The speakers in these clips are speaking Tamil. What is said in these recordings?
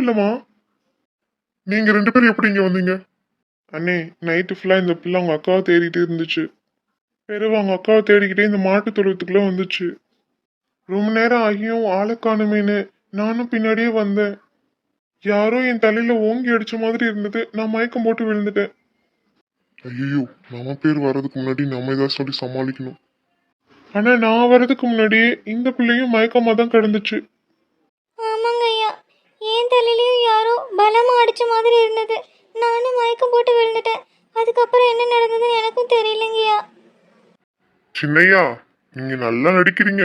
இல்லம்மா. நீங்க ரெண்டு பேரும் எப்படி இங்க வந்தீங்க? அண்ணே நைட்டு ஃபுல்லா இந்த பிள்ளை அவங்க அக்காவை தேடிட்டு இருந்துச்சு. பிறகு அவங்க அக்காவை தேடிக்கிட்டே இந்த மாட்டு தொழுவத்துக்குள்ள வந்துச்சு. ரொம்ப நேரம் ஆகியும் ஆளை காணுமேனு நானும் பின்னாடியே வந்தேன். யாரோ என் தலையில ஓங்கி அடிச்ச மாதிரி இருந்தது. நான் மயக்கம் போட்டு விழுந்துட்டேன். ஐயோ நம்ம பேர் வர்றதுக்கு முன்னாடி நம்ம ஏதாவது சொல்லி சமாளிக்கணும். ஆனா நான் வர்றதுக்கு முன்னாடியே இந்த பிள்ளையும் மயக்கமா தான் கிடந்துச்சு. தலையிலயும் யாரோ பலமா அடிச்ச மாதிரி இருந்தது. நானும் மயக்கம் போட்டு விழுந்துட்டேன். அதுக்கப்புறம் என்ன நடந்ததுன்னு எனக்கும் தெரியலங்கய்யா. சின்னையா நீங்க நல்லா நடிக்கிறீங்க.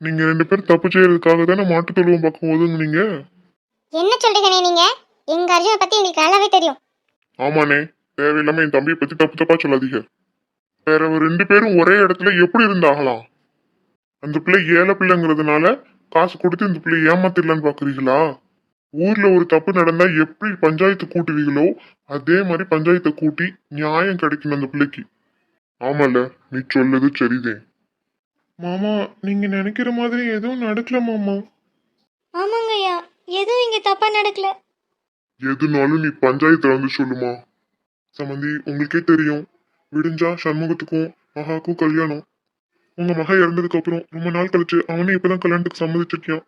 நீங்க ரெண்டு பேரும் தப்பு செய்யறதுக்காக தானே மாட்டு தொழுவம் பக்கம் ஒதுங்குனீங்க என்ன சொல்றீங்கண்ணே நீங்க? எங்க அர்ஜுனை பத்தி எங்களுக்கு நல்லாவே தெரியும். ஆமாண்ணே தேவையில்லாம என் தம்பியை பத்தி தப்பு தப்பா சொல்லாதீங்க. வேற ஒரு ரெண்டு பேரும் ஒரே இடத்துல எப்படி இருந்தாகலாம் அந்த பிள்ளை ஏழை பிள்ளைங்கிறதுனால காசு கொடுத்து இந்த பிள்ளை ஏமாத்திடலான்னு பாக்குறீங்களா? ஊர்ல ஒரு தப்பு நடந்தா எப்படி பஞ்சாயத்து கூட்டுவீங்களோ அதே மாதிரி பஞ்சாயத்தை கூட்டி நியாயம் கிடைக்கணும் அந்த பிள்ளைக்கு. ஆமால நீ சொல்லுது சரிதே. மாமா நீங்க நினைக்கிற மாதிரி எதுவும் நடக்கல மாமா. ஆமாங்க ஐயா எதுவும் இங்க தப்பா நடக்கல. எதுனாலும் நீ பஞ்சாயத்துல வந்து சொல்லுமா. சமந்தி உங்களுக்கே தெரியும். விடிஞ்சா சண்முகத்துக்கும் மகாக்கும் கல்யாணம். உங்க மகா இறந்ததுக்கு அப்புறம் ரொம்ப நாள் கழிச்சு அவனே இப்பதான் கல்யாணத்துக்கு சம்மதிச்சிருக்கியான்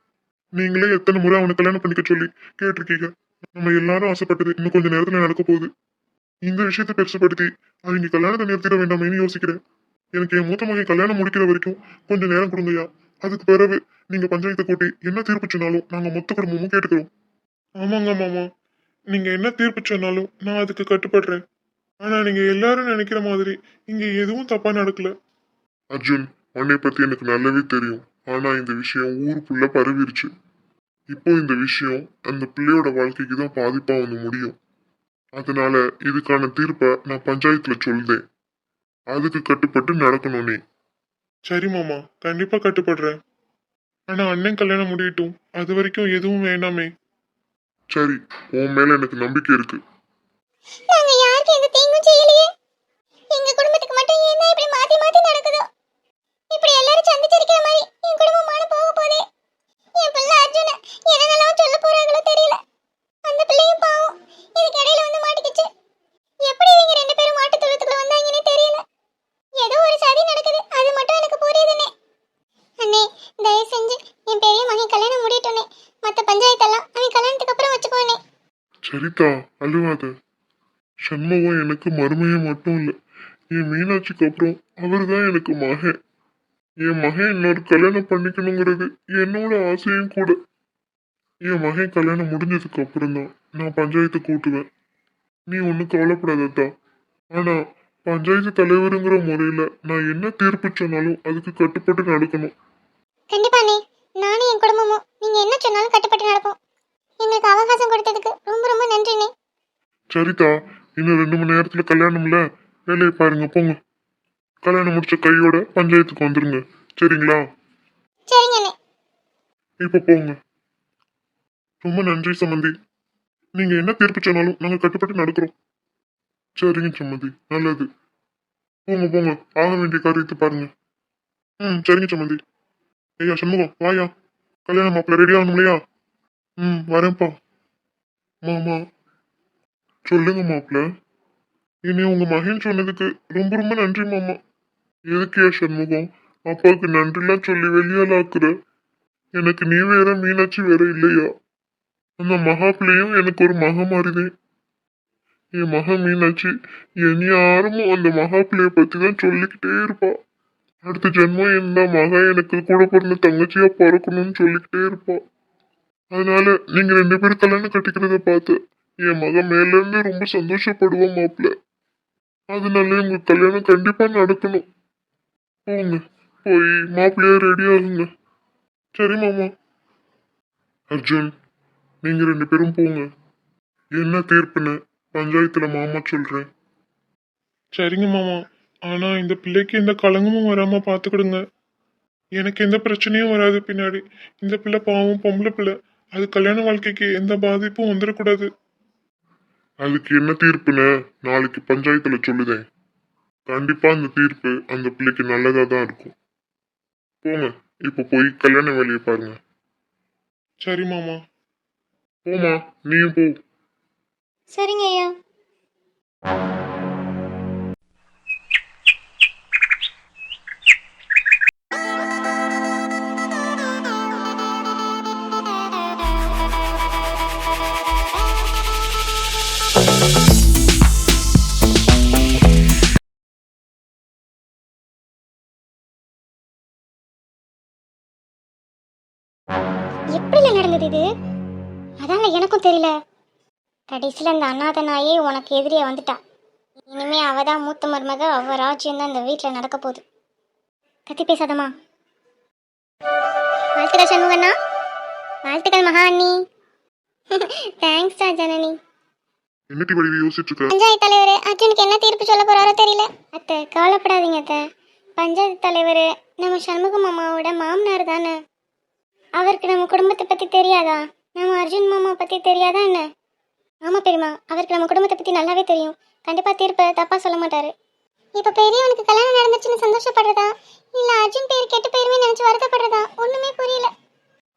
நீங்களே எத்தனை முறை அவனை கல்யாணம் பண்ணிக்க சொல்லி கேட்டிருக்கீங்க? நம்ம எல்லாரும் ஆசைப்பட்டது இன்னும் கொஞ்ச நேரத்துல நடக்க போகுது. இந்த விஷயத்தை பெருசுப்படுத்தி அவங்க கல்யாணத்தை நிறுத்திட வேண்டாமேன்னு யோசிக்கிறேன். எனக்கு என் மூத்த மகன் கல்யாணம் முடிக்கிற வரைக்கும் கொஞ்சம் நேரம் கொடுங்கய்யா. அதுக்கு பிறகு நீங்க பஞ்சாயத்தை கூட்டி என்ன தீர்ப்பு சொன்னாலும் நாங்க மொத்த குடும்பமும் கேட்டுக்கிறோம். ஆமாங்க மாமா. நீங்க என்ன தீர்ப்பு சொன்னாலும் நான் அதுக்கு கட்டுப்படுறேன். ஆனா நீங்க எல்லாரும் நினைக்கிற மாதிரி இங்க எதுவும் தப்பா நடக்கல. அர்ஜுன் உன்னை பத்தி எனக்கு நல்லாவே தெரியும். ஆனா இந்த விஷயம் ஊருக்குள்ள பரவிருச்சு. இப்போ இந்த விஷயம் அந்த பிள்ளையோட வாழ்க்கைக்கு தான் பாதிப்பா வந்து முடியும். அதனால இதுக்கான தீர்ப்பை நான் பஞ்சாயத்துல சொல்றேன். அதுக்கு கட்டுப்பட்டு நடக்கணும் நீ. சரி மாமா கண்டிப்பா கட்டுப்படுறேன். ஆனா அண்ணன் கல்யாணம் முடியட்டும். அது வரைக்கும் எதுவும் வேண்டாமே சரி உன் மேல எனக்கு நம்பிக்கை இருக்கு நாங்க யாருக்கும் எந்த தீங்கும் செய்யலையே எங்க குடும்பத்துக்கு மட்டும் ஏன் தான் இப்படி மாத்தி மாத்தி நடக்குதோ இப்படி எல்லாரும் சந்திச்சிருக்கிற மாதிரி என் குடும்பமான போக போதே என் பிள்ளை அர்ஜுன என்னென்னலாம் சொல்ல போறாங்களோ தெரியல அந்த பிள்ளையும் பாவம் இதுக்கு இடையில வந்து மாட்டிக்கிச்சு எப்படி இவங்க ரெண்டு பேரும் மாட்டு தொழுத்துக்குள்ள வந்தாங்கன்னே தெரியல ஏதோ ஒரு சதி நடக்குது அது மட்டும் எனக்கு புரியுதுனே அண்ணே தயவு செஞ்சு என் பெரிய மகன் கல்யாணம் முடியட்டோனே மத்த பஞ்சாயத்தெல்லாம் அவன் கல்யாணத்துக்கு அப்புறம் வச்சுக்கோனே சரிதா அழுவாத. சண்முகம் எனக்கு மருமையே மட்டும் இல்ல. என் மீனாட்சிக்கு அப்புறம் அவர்தான் எனக்கு மகன். என் மகன் இன்னொரு கல்யாணம் பண்ணிக்கணுங்கிறது என்னோட ஆசையும் கூட. என் மகன் கல்யாணம் முடிஞ்சதுக்கு அப்புறம் தான் நான் பஞ்சாயத்து கூட்டுவேன். நீ ஒன்றும் கவலைப்படாததா. ஆனா பஞ்சாயத்து தலைவருங்கிற முறையில நான் என்ன தீர்ப்பு சொன்னாலும் அதுக்கு கட்டுப்பட்டு நடக்கணும். கண்டிப்பா நானும் என் குடும்பமும் நீங்க என்ன சொன்னாலும் கட்டுப்பட்டு நடப்போம். எங்களுக்கு அவகாசம் கொடுத்ததுக்கு ரொம்ப ரொம்ப நன்றிண்ணே. சரிதா இன்னும் ரெண்டு மணி நேரத்துல கல்யாணம்ல? வேலையை பாருங்க போங்க. கல்யாணம் முடிச்ச கையோட பஞ்சாயத்துக்கு வந்துருங்க. சரிங்களா? சரிங்க அண்ணே இப்ப போங்க. ரொம்ப நன்றி சம்மந்தி நீங்க என்ன தீர்ப்பு சொன்னாலும் நாங்க கட்டுப்பட்டு நடக்கிறோம் சரிங்க சம்மந்தி நல்லது. போங்க போங்க. ஆக வேண்டிய காரியத்தை பாருங்க. ம் சரிங்க சம்மந்தி ஐயா சண்முகம் வாயா. கல்யாணம் மாப்பிள்ள ரெடி ஆகணும் இல்லையா? ம். வரேன்ப்பா. மாமா சொல்லுங்க மாப்பிள்ள. இனி உங்க மகன் சொன்னதுக்கு ரொம்ப ரொம்ப நன்றி மாமா. எதுக்கியா சண்முகம்? அப்பாவுக்கு நன்றிலாம் சொல்லி வெளியாலாக்குற எனக்கு நீ வேற மீனாட்சி வேற இல்லையா? அந்த மகா பிள்ளையும் எனக்கு ஒரு மக மாறிதேன் என் மக மீனாட்சி என் யாரும் அந்த மகா பிள்ளைய பத்தி தான் சொல்லிக்கிட்டே இருப்பா. அடுத்த ஜென்மம் இந்த மக எனக்கு கூட பிறந்த தங்கச்சியா பிறக்கணும்னு சொல்லிக்கிட்டே இருப்பா. அதனால நீங்க ரெண்டு பேரும் கல்யாணம் கட்டிக்கிறத பார்த்து என் மகன் மேல இருந்து ரொம்ப சந்தோஷப்படுவோம் மாப்பிள்ள அதனால உங்க கல்யாணம் கண்டிப்பா நடக்கணும். போங்க போய் மாப்பிள்ளையா ரெடி ஆகுங்க சரி மாமா. அர்ஜுன் நீங்க ரெண்டு பேரும் போங்க. என்ன தீர்ப்புன்னு பஞ்சாயத்துல மாமா சொல்றேன். சரிங்க மாமா. ஆனா இந்த பிள்ளைக்கு எந்த கலங்கமும் வராம பாத்துக்கிடுங்க எனக்கு எந்த பிரச்சனையும் வராது பின்னாடி. இந்த பிள்ளை பாவம் பொம்பளை பிள்ளை. அது கல்யாண வாழ்க்கைக்கு எந்த பாதிப்பும் வந்துடக்கூடாது. அதுக்கு என்ன தீர்ப்புன்னு நாளைக்கு பஞ்சாயத்துல சொல்லுதேன் கண்டிப்பா அந்த தீர்ப்பு அந்த பிள்ளைக்கு நல்லதா தான் இருக்கும். போங்க இப்ப போய் கல்யாண வேலையை பாருங்க. சரி மாமா. போமா நீயும் போ. சரிங்க ஐயா. எப்படில நடந்தது இது? அதாங்க எனக்கும் தெரியல. கடைசியில் அந்த நாயே உனக்கு எதிரியா வந்துட்டா. இனிமே அவ தான் மூத்த மருமக அவ ராஜ்யம் தான் இந்த வீட்டில் நடக்க போகுது. கத்தி பேசாதம்மா. வாழ்த்துக்கள் சண்முகண்ணா. வாழ்த்துக்கள் மகா அண்ணி. தேங்க்ஸ் ஜனனி. என்னட்டி வடிவு யோசிச்சுட்டு இருக்க? பஞ்சாயத்து தலைவர் அர்ஜுனுக்கு என்ன தீர்ப்பு சொல்ல போறாரோ தெரியல. அத்தை கவலைப்படாதீங்க அத்தை. பஞ்சாயத்து தலைவர் நம்ம சண்முக மாமாவோட மாமனார் தானே. அவருக்கு நம்ம குடும்பத்தை பத்தி தெரியாதா? நம்ம அர்ஜுன் மாமா பத்தி தெரியாதா என்ன? ஆமா பெரியமா அவருக்கு நம்ம குடும்பத்தை பத்தி நல்லாவே தெரியும். கண்டிப்பா தீர்ப்பை தப்பா சொல்ல மாட்டாரு. இப்ப பெரியவனுக்கு கல்யாணம் நடந்துச்சுன்னு சந்தோஷப்படுறதா? இல்ல அர்ஜுன் பேர் கெட்டு பேருமே நினைச்சு வருத்தப்படுறதா? ஒண்ணுமே புரியல.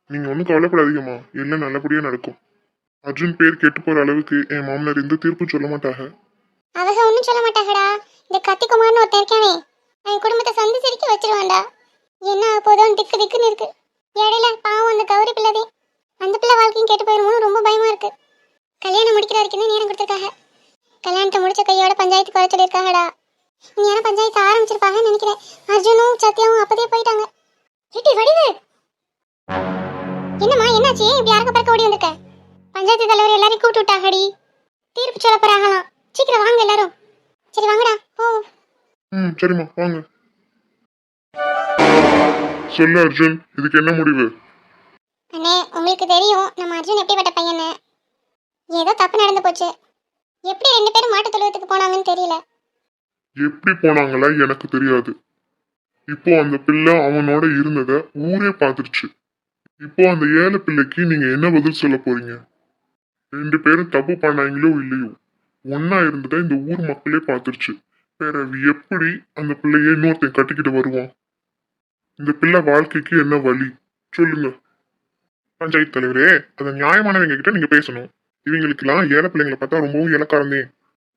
நீங்க ஒன்றும் கவலைப்படாதீங்கம்மா. எல்லாம் நல்லபடியா நடக்கும். அர்ஜுன் பேர் கெட்டு போற அளவுக்கு என் மாமனார் எந்த தீர்ப்பும் சொல்ல மாட்டாங்க. அவங்க ஒன்றும் சொல்ல மாட்டாங்கடா. இந்த கத்திக்குமார்னு ஒருத்தன் இருக்கானே அவன் குடும்பத்தை சந்தி சிரிக்க வச்சிருவான்டா. என்ன போதோன்னு திக்கு திக்குன்னு இருக்கு. இடையில பாவம் அந்த கௌரி பிள்ளதே. அந்த பிள்ளை வாழ்க்கையும் கேட்டு போயிருமோன்னு ரொம்ப பயமா இருக்கு. கல்யாணம் முடிக்கிற வரைக்கும் நேரம் கொடுத்துருக்காங்க. கல்யாணத்தை முடிச்ச கையோட பஞ்சாயத்துக்கு வர சொல்லியிருக்காங்கடா. இனியான பஞ்சாயத்து ஆரம்பிச்சிருப்பாங்கன்னு நினைக்கிறேன். அர்ஜுனும் சத்யாவும் அப்பதே போயிட்டாங்க. சிட்டி வடிவு! என்னம்மா என்னாச்சு? இப்படி அறக்க பறக்க ஓடி வந்திருக்க? பஞ்சாயத்து தலைவர் எல்லாரையும் கூப்பிட்டு விட்டாங்கடி. தீர்ப்பு சொல்ல போறாங்களாம். சீக்கிரம் வாங்க எல்லாரும். சரி வாங்கடா. ஓ ம் சரிம்மா வாங்க. சொல்லு அர்ஜுன். இதுக்கு என்ன முடிவு? அண்ணே உங்களுக்கு தெரியும் நம்ம அர்ஜுன் எப்படிப்பட்ட பையனு ஏதோ தப்பு நடந்து போச்சு. எப்படி ரெண்டு பேரும் மாட்டு தொழுவத்துக்கு போனாங்கன்னு தெரியல. எப்படி போனாங்களா எனக்கு தெரியாது. இப்போ அந்த பிள்ளை அவனோட இருந்தத ஊரே பார்த்துருச்சு. இப்போ அந்த ஏழை பிள்ளைக்கு நீங்க என்ன பதில் சொல்ல போறீங்க? ரெண்டு பேரும் தப்பு பண்ணாங்களோ இல்லையோ? ஒன்னா இருந்ததை இந்த ஊர் மக்களே பார்த்துருச்சு. பிறகு எப்படி அந்த பிள்ளைய இன்னொருத்தன் கட்டிக்கிட்டு வருவான்? இந்த பிள்ளை வாழ்க்கைக்கு என்ன வழி? சொல்லுங்க. பஞ்சாயத்து தலைவரே அதை நியாயமானவங்க கிட்ட நீங்க பேசணும். இவங்களுக்கெல்லாம் ஏழை பிள்ளைங்களை பார்த்தா ரொம்பவும் இலக்காரந்தே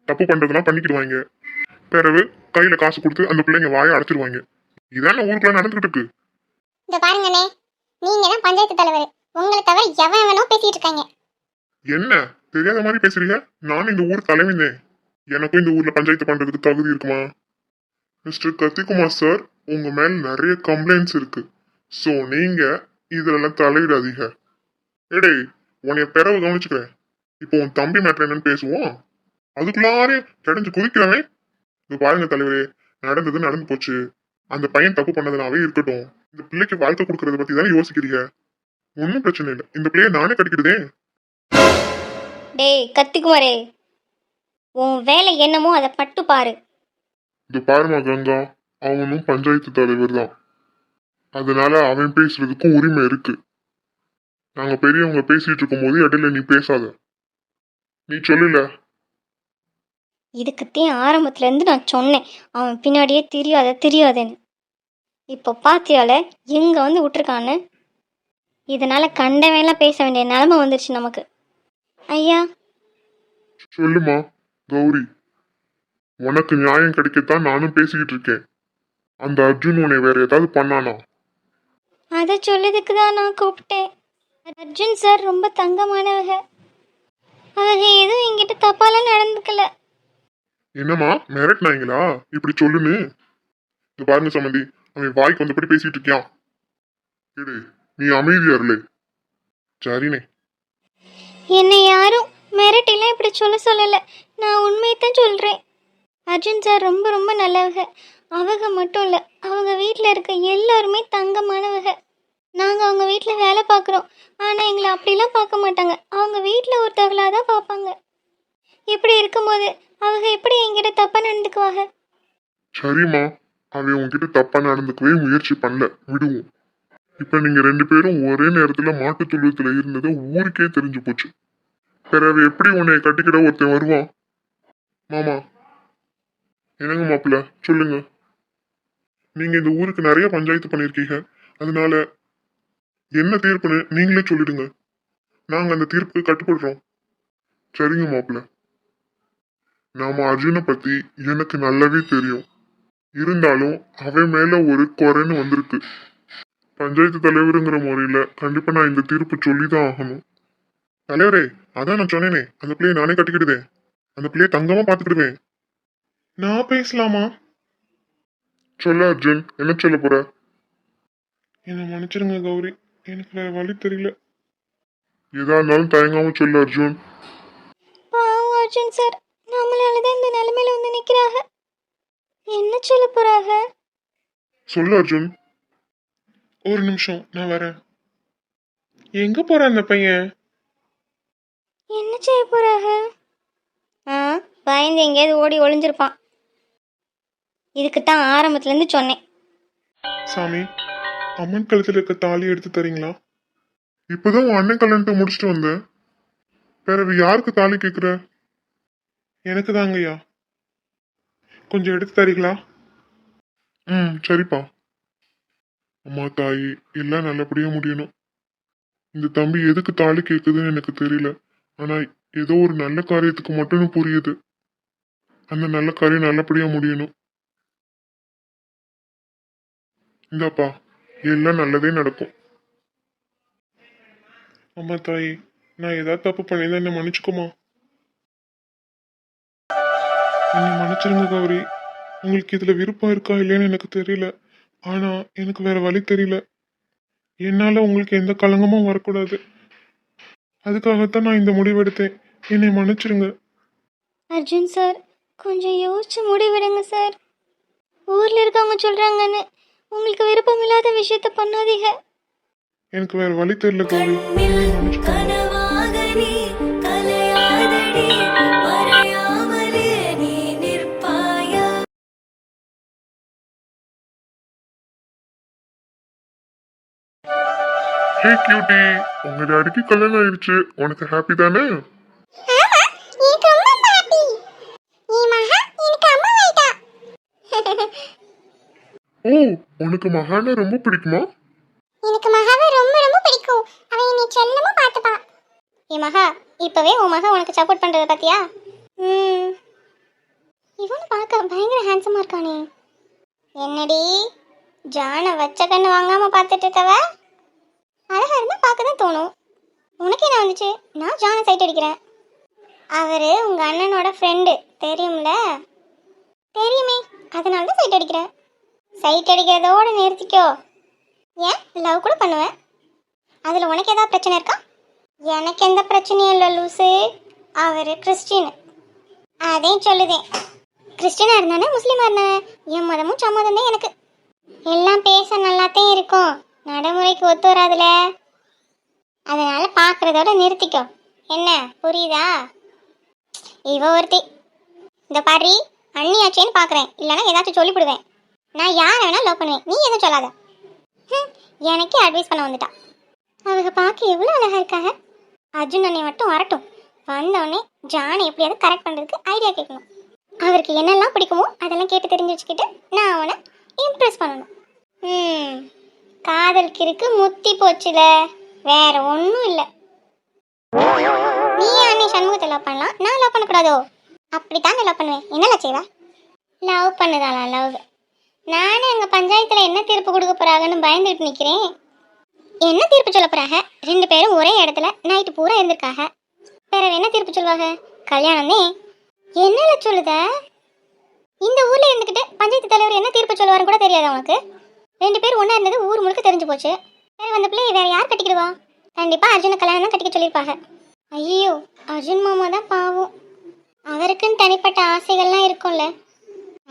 தப்பு பண்றதெல்லாம் பண்ணிக்கிடுவாங்க. பிறகு கையில காசு கொடுத்து அந்த பிள்ளைங்க வாயை அடைச்சிருவாங்க. இதான ஊருக்குள்ள நடந்துகிட்டு இருக்கு. இந்த பாருங்கண்ணே நீங்க தான் பஞ்சாயத்து தலைவர். உங்களை தவிர எவன் வேணோ பேசிட்டு இருக்காங்க. என்ன? தெரியாத மாதிரி பேசுறீங்க? நானும் இந்த ஊர் தலைவந்தேன் எனக்கும் இந்த ஊர்ல பஞ்சாயத்து பண்றதுக்கு தகுதி இருக்குமா? மிஸ்டர் கத்திக்குமார் சார் உங்க மேல நிறைய கம்ப்ளைண்ட்ஸ் இருக்கு. ஸோ நீங்க இதுலலாம் தலையிடாதீங்க. ஏடே உன்னைய பிறவு கவனிச்சுக்கிறேன். இப்போ உன் தம்பி மேட்ரு என்னன்னு பேசுவோம். அதுக்குள்ளாரே கிடைஞ்சு குதிக்கிறவன். இது பாருங்க தலைவரே நடந்தது நடந்து போச்சு. அந்த பையன் தப்பு பண்ணதுனாவே இருக்கட்டும். இந்த பிள்ளைக்கு வாழ்க்கை கொடுக்கறத பத்தி தானே யோசிக்கிறீங்க? ஒன்றும் பிரச்சனை இல்லை. இந்த பிள்ளைய நானே கிடைக்கிறதே டேய் கத்திக்குமாரே. உன் வேலை என்னமோ அதை பட்டு பாரு. இந்த பாருமா கங்கா அவனும் பஞ்சாயத்து தலைவர் தான். அதனால அவன் பேசுறதுக்கும் உரிமை இருக்கு. நாங்க பெரியவங்க பேசிட்டு இருக்கும்போது இடையில நீ பேசாத. நீ சொல்லல. இதுக்குத்தான் ஆரம்பத்துல இருந்து நான் சொன்னேன். அவன் பின்னாடியே தெரியாத தெரியாதேன்னு. இப்போ பாத்தியால எங்க வந்து விட்டுருக்கான்னு? இதனால கண்டவன்லாம் பேச வேண்டிய நிலைமை வந்துருச்சு நமக்கு. ஐயா. சொல்லுமா கௌரி. உனக்கு நியாயம் கிடைக்கத்தான் நானும் பேசிக்கிட்டு இருக்கேன். அந்த அர்ஜுன் உன்னை வேற ஏதாவது பண்ணானா? அதை சொல்லதுக்கு தான் நான் கூப்பிட்டேன். அர்ஜுன் சார் ரொம்ப தங்கமானவங்க. அவங்க எதுவும் என்கிட்ட தப்பாலாம் நடந்துக்கல. என்னம்மா மிரட்டினாங்களா? இப்படி சொல்லுன்னு. இந்த பாருங்க சம்மந்தி அவன் வாய்க்கு வந்தபடி பேசிட்டு இருக்கியான். கேடு நீ அமைதியா இருளே சரிண்ணே என்னை யாரும் மிரட்டிலாம் இப்படி சொல்ல சொல்லலை. நான் உண்மையை தான் சொல்கிறேன் அர்ஜுன் சார் ரொம்ப ரொம்ப நல்லவங்க. அவங்க மட்டும் இல்லை அவங்க வீட்டில் இருக்க எல்லாருமே தங்கமானவங்க. நாங்கள் அவங்க வீட்டில் வேலை பார்க்குறோம் ஆனால் எங்களை அப்படிலாம் பார்க்க மாட்டாங்க. அவங்க வீட்டில் ஒருத்தவங்களாக தான் பார்ப்பாங்க. இப்படி இருக்கும்போது அவங்க எப்படி என்கிட்ட தப்பாக நடந்துக்குவாங்க? சரிம்மா. அவன் உங்ககிட்ட தப்பா நடந்துக்கவே முயற்சி பண்ணல. விடுவோம். இப்போ நீங்க ரெண்டு பேரும் ஒரே நேரத்துல மாட்டுத் தொழுவத்துல இருந்தது ஊருக்கே தெரிஞ்சு போச்சு. பிறகு எப்படி உன்னை கட்டிக்கிட ஒருத்தன் வருவான்? மாமா என்னங்க மாப்பிள்ள? சொல்லுங்க. நீங்க இந்த ஊருக்கு நிறைய பஞ்சாயத்து பண்ணிருக்கீங்க. அதனால என்ன தீர்ப்புன்னு நீங்களே சொல்லிடுங்க. நாங்க அந்த தீர்ப்பு கட்டுப்படுறோம். சரிங்க மாப்பிள்ள. நாம அர்ஜுனை பத்தி எனக்கு நல்லாவே தெரியும். இருந்தாலும் அவன் மேல ஒரு குறைன்னு வந்திருக்கு. பஞ்சாயத்து தலைவருங்கிற முறையில கண்டிப்பா நான் இந்த தீர்ப்பு சொல்லிதான் ஆகணும். தலைவரே அதான் நான் சொன்னேனே. அந்த பிள்ளையை நானே கட்டிக்கிடுவேன். அந்த பிள்ளைய தங்கமா பாத்துக்கிடுவேன் நான் பேசலாமா? சொல்ல அர்ஜுன். என்ன சொல்ல போற? என்ன மன்னிச்சிருங்க கௌரி. எனக்கு வேற வழி தெரியல. எதா இருந்தாலும் தயங்காம சொல்லு அர்ஜுன். பாவம் அர்ஜுன் சார் நம்மளால தான் இந்த நிலைமையில வந்து நிக்கிறாங்க. என்ன சொல்ல போறாங்க? சொல்லு அர்ஜுன். ஒரு நிமிஷம் நான் வரேன். எங்க போற அந்த பையன்? என்ன செய்ய போறாங்க? ஆ பயந்து எங்கேயாவது ஓடி ஒளிஞ்சிருப்பான். இதுக்கு தான் ஆரம்பத்துல இருந்து சொன்னேன். சாமி அம்மன் கழுத்துல இருக்க தாலி எடுத்து தரீங்களா? இப்பதான் உன் அண்ணன் கல்யாணத்தை முடிச்சுட்டு வந்தேன் பிறகு யாருக்கு தாலி கேக்குற? எனக்கு தாங்கய்யா கொஞ்சம் எடுத்து தரீங்களா? ம் சரிப்பா. அம்மா தாயி எல்லாம் நல்லபடியா முடியணும். இந்த தம்பி எதுக்கு தாலி கேக்குதுன்னு எனக்கு தெரியல. ஆனா ஏதோ ஒரு நல்ல காரியத்துக்கு மட்டும் புரியுது. அந்த நல்ல காரியம் நல்லபடியா முடியணும். இந்தாப்பா எல்லாம் நல்லதே நடக்கும். அம்மா தாய் நான் ஏதாவது தப்பு பண்ணியிருந்தா என்ன மன்னிச்சுக்குமா? என்னை மன்னிச்சிருங்க கௌரி. உங்களுக்கு இதுல விருப்பம் இருக்கா இல்லையான்னு எனக்கு தெரியல. ஆனா எனக்கு வேற வழி தெரியல. என்னால உங்களுக்கு எந்த களங்கமும் வரக்கூடாது. அதுக்காகத்தான் நான் இந்த முடிவெடுத்தேன். என்னை மன்னிச்சிருங்க. அர்ஜுன் சார் கொஞ்சம் யோசிச்சு முடிவெடுங்க சார். ஊர்ல இருக்கவங்க சொல்றாங்கன்னு உங்களுக்கு விருப்பம் இல்லாத விஷயத்த பண்ணாதீங்க. எனக்கு வேற வழி தெரியல கௌரி ஹே கியூட்டி உங்க டாடிக்கு கல்யாணம் ஆயிடுச்சு உனக்கு ஹாப்பி தானே ஆமா எனக்கு ரொம்ப ஹாப்பி நீ மகா எனக்கு அம்மா ஆயிட்டா ஓ உனக்கு மகான ரொம்ப பிடிக்குமா? எனக்கு மகாவை ரொம்ப ரொம்ப பிடிக்கும். அவன் என்னை செல்லமா பார்த்துப்பா ஏ மகா இப்பவே உன் மகா உனக்கு சப்போர்ட் பண்றத பாத்தியா ம். இவனு பார்க்க பயங்கர ஹேண்ட்ஸமா இருக்கானே. என்னடி ஜானை வச்ச கண்ணு வாங்காம பார்த்துட்டு இருக்கவ? அழகா இருந்தா பார்க்க தான் தோணும். உனக்கு என்ன வந்துச்சு? நான் ஜானை சைட் அடிக்கிறேன். அவரு உங்க அண்ணனோட ஃப்ரெண்டு தெரியும்ல? தெரியுமே அதனால தான் சைட் அடிக்கிறேன். சைட் அடிக்கிறதோட நிறுத்திக்கோ. ஏன்? லவ் கூட பண்ணுவேன் அதில் உனக்கு ஏதாவது பிரச்சனை இருக்கா? எனக்கு எந்த பிரச்சனையும் இல்லை லூசு. அவர் கிறிஸ்டின். அதையும் சொல்லுதேன் கிறிஸ்டினாக இருந்தானே முஸ்லீமாக இருந்தானே? என் மதமும் சம்மதம் தான் எனக்கு. எல்லாம் பேச நல்லாத்தையும் இருக்கும். நடைமுறைக்கு ஒத்து வராதுல. அதனால் பார்க்குறதோட நிறுத்திக்கோ. என்ன? புரியுதா? இவ ஒருத்தி. இந்த பாரி அண்ணியாச்சேன்னு பார்க்குறேன் இல்லைன்னா ஏதாச்சும் சொல்லிவிடுவேன் நான் யாரை வேணால் லவ் பண்ணுவேன். நீ எதுவும் சொல்லாத. எனக்கே அட்வைஸ் பண்ண வந்துட்டா. அவங்க பார்க்க எவ்வளோ அழகாக இருக்காங்க அர்ஜுன் அண்ணன் மட்டும் வரட்டும். வந்தோடனே ஜானை எப்படியாவது கரெக்ட் பண்ணுறதுக்கு ஐடியா கேட்கணும். அவருக்கு என்னெல்லாம் பிடிக்குமோ அதெல்லாம் கேட்டு தெரிஞ்சு வச்சுக்கிட்டு நான் அவனை இம்ப்ரெஸ் பண்ணணும். ம் காதல் கிறுக்கு முத்தி போச்சுல. வேற ஒன்றும் இல்லை. நீ அண்ணே சண்முகத்தை லவ் பண்ணலாம்? நான் லவ் பண்ணக்கூடாதோ? அப்படித்தான் லவ் பண்ணுவேன். என்ன செய்வேன் லவ் பண்ணுதாளா? லவ் நானே எங்கள் பஞ்சாயத்தில் என்ன தீர்ப்பு கொடுக்க போறாங்கன்னு பயந்துட்டு நிற்கிறேன் என்ன தீர்ப்பு சொல்ல போறாங்க ரெண்டு பேரும் ஒரே இடத்துல நைட்டு பூரா இருந்திருக்காங்க பிறகு என்ன தீர்ப்பு சொல்லுவாங்க கல்யாணமே. என்னால சொல்லுத? இந்த ஊர்ல இருந்துக்கிட்டு பஞ்சாயத்து தலைவர் என்ன தீர்ப்பு சொல்லுவாருன்னு கூட தெரியாது அவனுக்கு ரெண்டு பேரும் ஒன்றா இருந்தது ஊர் முழுக்க தெரிஞ்சு போச்சு. வேற வந்த பிள்ளை வேற யார் கட்டிக்கிடுவா? கண்டிப்பா அர்ஜுன கல்யாணம் தான் கட்டிக்க சொல்லியிருப்பாங்க ஐயோ அர்ஜுன் மாமா தான் பாவம். அவருக்குன்னு தனிப்பட்ட ஆசைகள்லாம் இருக்கும்ல.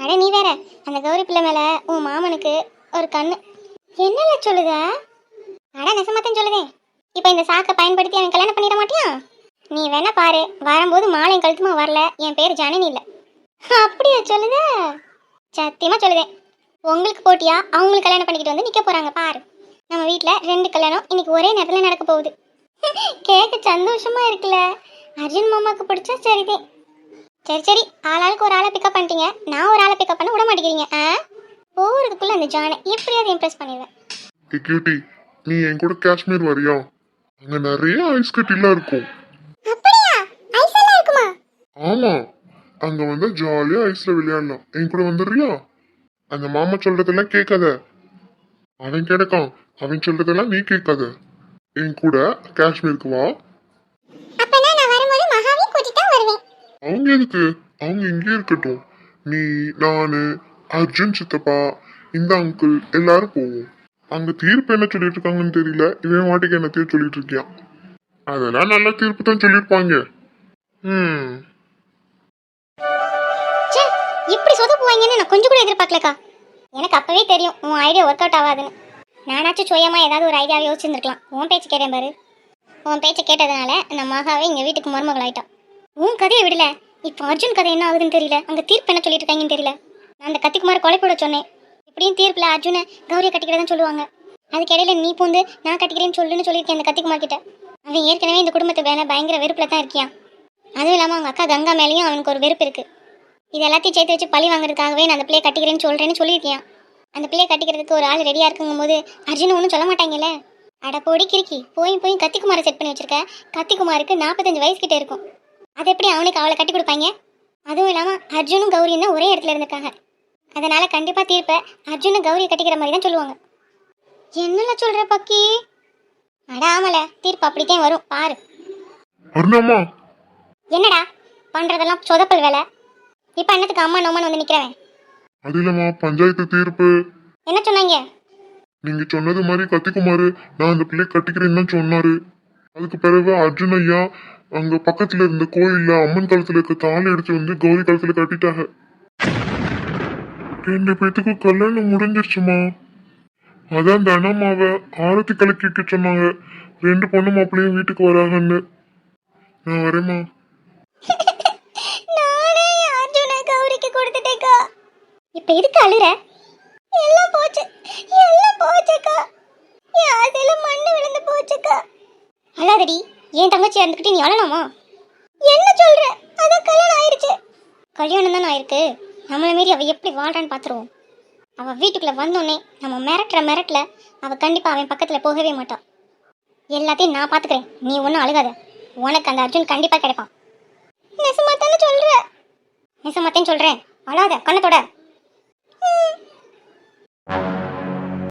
அட நீ வேற அந்த கௌரி பிள்ளை மேல உன் மாமனுக்கு ஒரு கண்ணு. என்னல சொல்லுத? அட நெசமாத்தான் சொல்லுதேன் இப்போ இந்த சாக்கை பயன்படுத்தி அவன் கல்யாணம் பண்ணிட மாட்டியா? நீ வேணா பாரு வரும்போது மாலையும் கழுத்துமா வரல என் பேர் ஜனனி இல்லை. அப்படியா சொல்லுத? சத்தியமா சொல்லுதேன் உங்களுக்கு போட்டியா? அவங்களுக்கு கல்யாணம் பண்ணிக்கிட்டு வந்து நிக்க போறாங்க பாரு. நம்ம வீட்டில் ரெண்டு கல்யாணம் இன்னைக்கு ஒரே நேரத்தில் நடக்க போகுது. கேட்க சந்தோஷமா இருக்குல்ல. அர்ஜுன் மாமாக்கு பிடிச்சா சரிதேன் சரி சரி. ஆளாளுக்கு ஒரு ஆளை பிக்கப் பண்ணிட்டீங்க. நான் ஒரு ஆளை பிக்கப் பண்ண விட மாட்டேங்கிறீங்க ஆ? போகிறதுக்குள்ள அந்த ஜானை எப்படியாவது இம்ப்ரெஸ் பண்ணிடுவேன். ஏ கியூட்டி நீ என் கூட காஷ்மீர் வரியா? அங்க நிறைய ஐஸ் கட்டிலாம் இருக்கும். அப்படியா? ஐஸ் எல்லாம் இருக்குமா? ஆமா. அங்க வந்து ஜாலியா ஐஸ்ல விளையாடலாம். என் கூட வந்துடுறியா? அந்த மாமா சொல்றதெல்லாம் கேட்காத. அவன் கிடக்கான். அவன் சொல்றதெல்லாம் நீ கேட்காத. என் கூட காஷ்மீருக்கு வா அப்பனா நான் வரும்போது மகாவையும் கூட்டிட்டு தான் வருவேன் அவங்க எதுக்கு? அவங்க இங்கே இருக்கட்டும். நீ நானு அர்ஜுன் சித்தப்பா இந்த அங்கிள் எல்லாரும் போவோம். அங்க தீர்ப்பு என்ன சொல்லிட்டு இருக்காங்கன்னு தெரியல. இவன் மாட்டுக்கு என்ன தீர்ப்பு சொல்லிட்டு இருக்கியான் அதெல்லாம் நல்ல தீர்ப்பு தான் சொல்லியிருப்பாங்க. ம். ச்சே இப்படி சொதப்புவாங்கன்னு நான் கொஞ்சம் கூட எதிர்பார்க்கலக்கா. எனக்கு அப்பவே தெரியும் உன் ஐடியா ஒர்க் அவுட் ஆகாதுன்னு. நானாச்சும் சுயமா ஏதாவது ஒரு ஐடியாவை யோசிச்சிருந்துருக்கலாம். உன் பேச்சு கேட்டேன் பாரு. உன் பேச்சை கேட்டதுனால நம்ம மகாவே எங்க வீட்டுக்கு மருமகள் ஆயிட்டான் உன் கதையை விடல. இப்போ அர்ஜுன் கதை என்ன ஆகுதுன்னு தெரியல. அங்க தீர்ப்பு என்ன சொல்லிட்டு இருக்காங்கன்னு தெரியல. நான் அந்த கத்திக்குமார் கொலை போட சொன்னேன். இப்படியும் தீர்ப்புல அர்ஜுனை கௌரியை கட்டிக்கிறதான் சொல்லுவாங்க. அதுக்கிடையில நீ பூந்து நான் கட்டிக்கிறேன்னு சொல்லுன்னு சொல்லியிருக்கேன் அந்த கத்திக்குமார் கிட்ட அவன் ஏற்கனவே இந்த குடும்பத்து வேலை பயங்கர வெறுப்புல தான் இருக்கியான் அதுவும் இல்லாம அவங்க அக்கா கங்கா மேலேயும் அவனுக்கு ஒரு வெறுப்பு இருக்கு. இது எல்லாத்தையும் சேர்த்து வச்சு பழி வாங்குறதுக்காகவே நான் அந்த பிள்ளைய கட்டிக்கிறேன்னு சொல்றேன்னு சொல்லியிருக்கேன் அந்த பிள்ளைய கட்டிக்கிறதுக்கு ஒரு ஆள் ரெடியா இருக்குங்கும் போது அர்ஜுன் ஒன்றும் சொல்ல மாட்டாங்கல்ல? அட கிறுக்கி போய் போய் கத்திக்குமாரை செட் பண்ணி வச்சிருக்க. கத்திக்குமாருக்கு நாற்பத்தஞ்சு வயசு கிட்ட இருக்கும். அது எப்படி அவனுக்கு அவளை கட்டி கொடுப்பாங்க? அதுவும் இல்லாம அர்ஜுனும் கௌரியும் தான் ஒரே இடத்துல இருந்திருக்காங்க. அதனால கண்டிப்பா தீர்ப்பை அர்ஜுனும் கௌரியை கட்டிக்கிற மாதிரி தான் சொல்லுவாங்க. என்னல சொல்ற பக்கி? அட ஆமல தீர்ப்பு அப்படித்தான் வரும். பாரு. என்னடா? பண்றதெல்லாம் சொதப்பல் வேலை. இப்ப என்னத்துக்கு அம்மா நோமான்னு வந்து நிக்கிறவன்? அது இல்லம்மா பஞ்சாயத்து தீர்ப்பு. என்ன சொன்னாங்க? நீங்க சொன்னது மாதிரி கத்திக்குமாரு நான் அந்த பிள்ளை கட்டிக்கிறேன்னு தான் சொன்னாரு. அதுக்கு பிறகு அர்ஜுன் ஐயா அங்க பக்கத்துல இருந்த கோயில்ல அம்மன் கழுத்துல இருக்க தாலி எடுத்து வந்து கௌரி கழுத்துல கட்டிட்டாங்க. ரெண்டு பேத்துக்கும் கல்யாணம் முடிஞ்சிருச்சுமா? அதான் தனமாவ ஆரத்தி கலக்கிக்க சொன்னாங்க. ரெண்டு பொண்ணு மாப்பிள்ளையும் வீட்டுக்கு வராங்கன்னு. நான் வரேம்மா. இப்ப எதுக்கு அழுற? எல்லாம் போச்சு. எல்லாம் போச்சுக்கா. என் ஆசையில மண்ணு விழுந்து போச்சுக்கா. அழாதடி. என் தங்கச்சி இருந்துக்கிட்டு நீ அழலாமா? என்ன சொல்ற? அதான் கல்யாணம் ஆயிருச்சு. கல்யாணம் தானே ஆயிருக்கு. நம்மளை மீறி அவ எப்படி வாழ்றான்னு பாத்துருவோம். அவ வீட்டுக்குள்ள வந்தோடனே நம்ம மிரட்டுற மிரட்டல அவ கண்டிப்பா அவன் பக்கத்துல போகவே மாட்டான் எல்லாத்தையும் நான் பாத்துக்கிறேன். நீ ஒன்றும் அழுகாத. உனக்கு அந்த அர்ஜுன் கண்டிப்பா கிடைப்பான். நெசமாத்தானே சொல்ற. நெசமாத்தேன்னு சொல்றேன். அழாத கண்ணத்தோட